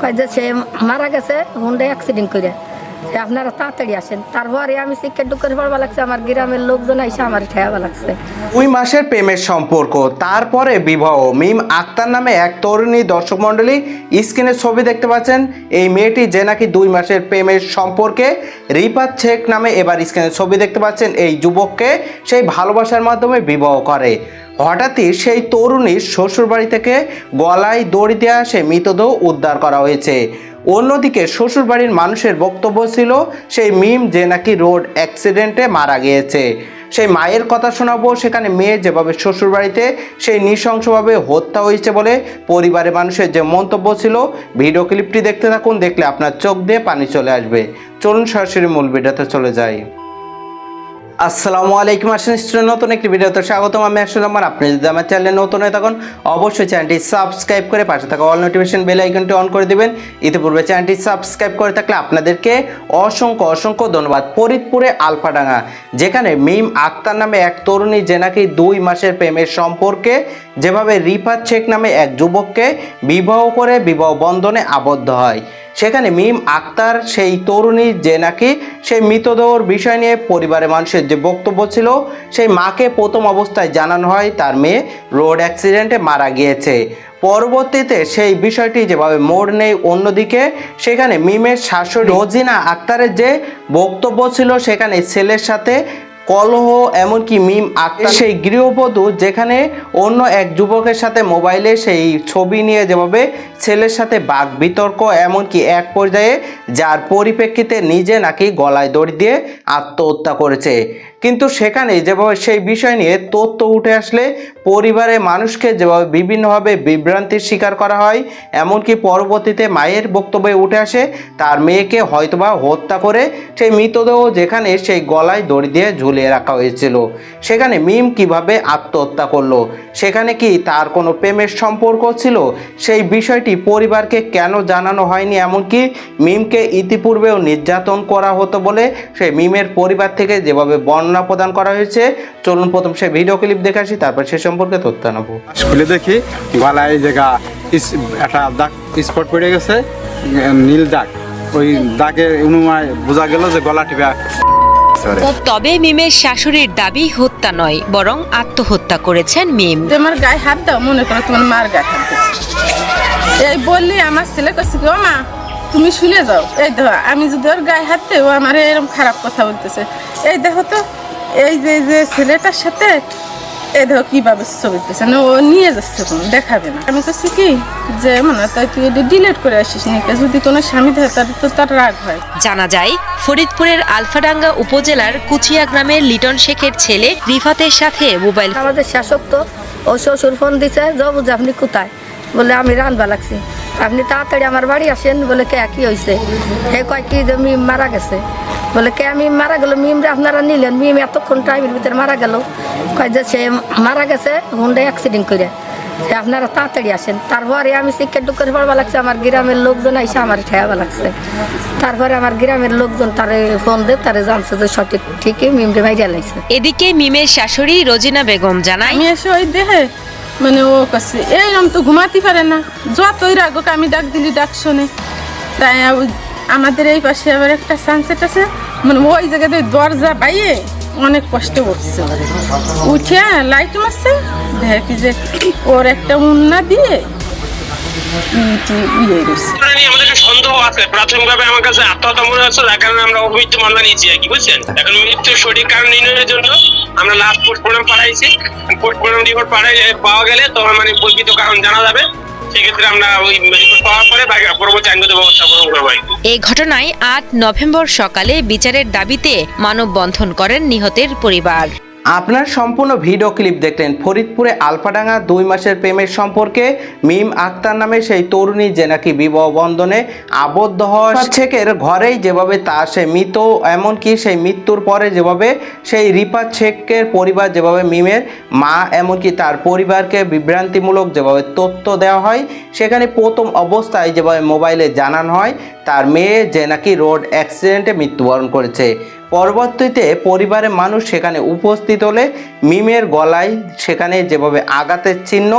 কয় সে মারা গেছে হুন্ডে অ্যাক্সিডেন্ট করে যে আপনারা তাড়াতাড়ি আসেন। তারপরে আমি শিক্ষা ডুকের পড়বা লাগছে, আমার গ্রামের লোকজন এসে আমার ঠেয়াবা লাগছে। দুই মাসের প্রেমের সম্পর্ক, তারপরে বিবাহ। মিম আক্তার নামে এক তরুণী দর্শক মণ্ডলী স্ক্রিনে ছবি দেখতে পাচ্ছেন, এই মেয়েটি যে নাকি দুই মাসের প্রেমের সম্পর্কে রিপাত শেখ নামে এবার স্ক্রিনে ছবি দেখতে পাচ্ছেন, এই যুবককে সেই ভালোবাসার মাধ্যমে বিবাহ করে। হঠাৎই সেই তরুণীর শ্বশুরবাড়ি থেকে গলায় দড়ি দেওয়া সে মৃতদেহ উদ্ধার করা হয়েছে। অন্যদিকে শ্বশুরবাড়ির মানুষের বক্তব্য ছিল, সেই মিম যে নাকি রোড অ্যাক্সিডেন্টে মারা গিয়েছে। সেই মায়ের কথা শোনাবো, সেখানে মেয়ে যেভাবে শ্বশুরবাড়িতে সেই নৃশংসভাবে হত্যা হয়েছে বলে পরিবারের মানুষের যে মন্তব্য ছিল, ভিডিও ক্লিপটি দেখতে থাকুন, দেখলে আপনার চোখ দিয়ে পানি চলে আসবে। চলুন সরাসরি মূল ভিডিওতে চলে যাই। আসসালামু আলাইকুম আসেন স্টুডেন্ট, নতুন একটি ভিডিওতে স্বাগতম। আমি আসলে আমার, আপনি যদি আমার চ্যানেলে নতুন হয়ে থাকুন, অবশ্যই চ্যানেলটি সাবস্ক্রাইব করে পাশে থাকা অল নোটিফিকেশন বেল আইকনটি অন করে দেবেন। ইতিপূর্বে চ্যানেলটি সাবস্ক্রাইব করে থাকলে আপনাদেরকে অসংখ্য অসংখ্য ধন্যবাদ। ফরিদপুরে আলফাডাঙ্গা, যেখানে মিম আক্তার নামে এক তরুণী, যে নাকি দুই মাসের প্রেমের সম্পর্কে যেভাবে রিফাত শেখ নামে এক যুবককে বিবাহ করে বিবাহ বন্ধনে আবদ্ধ হয়। সেখানে মিম, আক্তার, সেই তরুণী যে নাকি সেই মৃতদেহর বিষয় নিয়ে পরিবারের মানুষের যে বক্তব্য ছিল, সেই মাকে প্রথম অবস্থায় জানানো হয় তার মেয়ে রোড অ্যাক্সিডেন্টে মারা গিয়েছে। পরবর্তীতে সেই বিষয়টি যেভাবে মোড় নেই অন্যদিকে, সেখানে মিমের শাশুড়ি রোজিনা আক্তারের যে বক্তব্য ছিল, সেখানে ছেলের সাথে কলহ এমনকি মিম আক্তার সেই গৃহবধূ যেখানে অন্য এক যুবকের সাথে মোবাইলে সেই ছবি নিয়ে যেভাবে ছেলের সাথে বাঘ বিতর্ক এমনকি এক পর্যায়ে যার পরিপ্রেক্ষিতে নিজে নাকি গলায় দড়ি দিয়ে আত্মহত্যা করেছে। কিন্তু সেখানে যেভাবে সেই বিষয় নিয়ে তথ্য উঠে আসলে পরিবারের মানুষকে যেভাবে বিভিন্নভাবে বিভ্রান্তির শিকার করা হয়, এমনকি পরবর্তীতে মায়ের বক্তব্যে উঠে আসে, তার মেয়েকে হয়তোবা হত্যা করে সেই মৃতদেহ যেখানে সেই গলায় দড়ি দিয়ে ঝুলিয়ে রাখা হয়েছিল। সেখানে মিম কীভাবে আত্মহত্যা করল? সেখানে কি তার কোনো প্রেমের সম্পর্ক ছিল? সেই বিষয়টি পরিবারকে কেন জানানো হয়নি? এমনকি মিমকে ইতিপূর্বেও নির্যাতন করা হতো বলে সেই মিমের পরিবার থেকে যেভাবে বর্ণনা প্রদান করা হয়েছে। চলুন প্রথম সেই ভিডিও ক্লিপ দেখে আসি তারপর সে সম্পর্কে তথ্য নেব। খুলে দেখি গলায় জায়গা একটা দাগ স্পট পড়ে গেছে নীল দাগ। ওই দাগের অনুমায় বোঝা গেল যে গলা টিপা তবে মিমের শাশুড়ির দাবি হত্যা নয় বরং আত্মহত্যা করেছেন মিম। তোমার গায়ে হাত দাও মনে করো তোমার মার গায়ে হাত এই বললি আমার ছেলে কাছে কি মা তুমি শুনে যাও। এই দেখো আমি যদি ওর গায়ে হাত ও আমার এরকম খারাপ কথা বলতেছে। এই দেখো তো এই যে যে ছেলেটার সাথে এই দেখো কীভাবে ছবি দিতেছে না ও নিয়ে যাচ্ছে কোনো দেখাবে না। আমি কাছে কি যে মনে হয় তাই তুই এটা ডিলিট করে আসিস নাকি যদি কোনো স্বামী থাকে তার তো তার রাগ হয়। জানা যায় ফরিদপুরের আলফাডাঙ্গা উপজেলার কুচিয়া গ্রামের লিটন শেখের ছেলে রিফাতের সাথে মোবাইল আমাদের শাসক তো ও শ্বশুর ফোন দিছে যাব যে আপনি কোথায়? বলে আমি রানবা লাগছি। আপনি তাড়াতাড়ি আমার বাড়ি আসেন বলে কে কি হয়েছে হে কয় কি যে মারা গেছে। বলে কে আমি? মারা গেল মিমরে আপনারা নিলেন। মিম এতক্ষণ টাইমের ভিতরে মারা গেল। কয় যে সে মারা গেছে হুন্ডে অ্যাক্সিডেন্ট করে যে আপনারা তাড়াতাড়ি আসেন। তারপরে আমি শিক্ষা ডুকের পড়বা লাগছে আমার গ্রামের লোকজন এসে আমার ঠেয়াবা লাগছে। তারপরে আমার গ্রামের লোকজন তারে ফোন দে তারে জানছে যে সঠিক ঠিকই মিমরে মাইরিয়া লাগছে এদিকে মিমের শাশুড়ি রোজিনা বেগম জানায় আমি এসে ওই দেহে মানে ও কাছে এই আমি তো ঘুমাতে পারে না। যতই রাগুক আমি ডাক দিলি ডাক শোনে। তাই আমাদের এই পাশে আবার একটা সানসেট আছে। মানে ওই জায়গাতে দরজা বাইয়ে অনেক কষ্ট উঠছে উঠে লাইট মারছে, দেখি যে ওর একটা উন্না দিয়ে ইয়ে নিয়ে আমাদের সন্দেহ আছে, প্রাথমিকভাবে আমার কাছে আত্মহত্যা মনে হচ্ছে কারণে আমরা নিয়েছি আর কি এখন মৃত্যুর কারণ জন্য আমরা পাওয়া গেলে মানে প্রকৃত কারণ জানা যাবে। এই ঘটনায় আট নভেম্বর সকালে বিচারের দাবিতে মানববন্ধন করেন নিহতের পরিবার। আপনার সম্পূর্ণ ভিডিও ক্লিপ দেখলেন ফরিদপুরে আলফাডাঙ্গা দুই মাসের প্রেমের সম্পর্কে মিম আক্তার নামে সেই তরুণী যে নাকি বিবাহ বন্ধনে আবদ্ধ হওয়া শেখের ঘরেই যেভাবে তা সে মৃত এমনকি সেই মৃত্যুর পরে যেভাবে সেই রিপা শেখের পরিবার যেভাবে মিমের মা এমনকি তার পরিবারকে বিভ্রান্তিমূলক যেভাবে তথ্য দেওয়া হয় সেখানে প্রথম অবস্থায় যেভাবে মোবাইলে জানানো হয় তার মেয়ে যে নাকি রোড অ্যাক্সিডেন্টে মৃত্যুবরণ করেছে। পরবর্তীতে পরিবারের মানুষ সেখানে উপস্থিত হলে মিমের গলায় সেখানে যেভাবে আঘাতের চিহ্ন,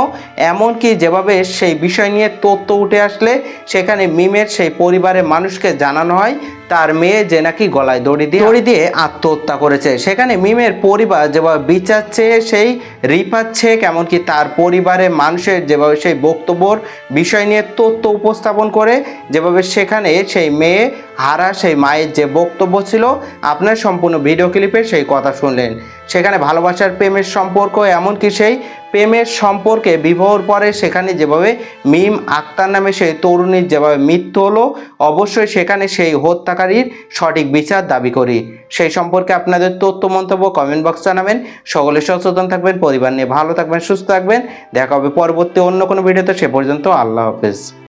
এমনকি যেভাবে সেই বিষয় নিয়ে তথ্য উঠে আসলে সেখানে মিমের সেই পরিবারের মানুষকে জানানো হয়। তার মেয়ে যে নাকি গলায় দড়ি দিয়ে দড়ি দিয়ে আত্মহত্যা করেছে। সেখানে মিমের পরিবার যেভাবে বিচার চেয়ে সেই রিপাচ্ছে শেখ এমনকি তার পরিবারের মানুষের যেভাবে সেই বক্তব্যর বিষয় নিয়ে তথ্য উপস্থাপন করে, যেভাবে সেখানে সেই মেয়ে হারা, সেই মায়ের যে বক্তব্য ছিল, আপনার সম্পূর্ণ ভিডিও ক্লিপে সেই কথা শুনলেন। সেখানে ভালোবাসার প্রেমের সম্পর্ক, এমনকি সেই প্রেমের সম্পর্কে বিবাহর পরে সেখানে যেভাবে মিম আক্তার নামে সেই তরুণীর যেভাবে মৃত্যু হলো, অবশ্যই সেখানে সেই হত্যাকারীর সঠিক বিচার দাবি করি। সেই সম্পর্কে আপনাদের তথ্য, মন্তব্য কমেন্ট বক্স জানাবেন। সকলে সচেতন থাকবেন, পরিবার নিয়ে ভালো থাকবেন, সুস্থ থাকবেন। দেখা হবে পরবর্তী অন্য কোনো ভিডিওতে সে পর্যন্ত আল্লাহ হাফেজ।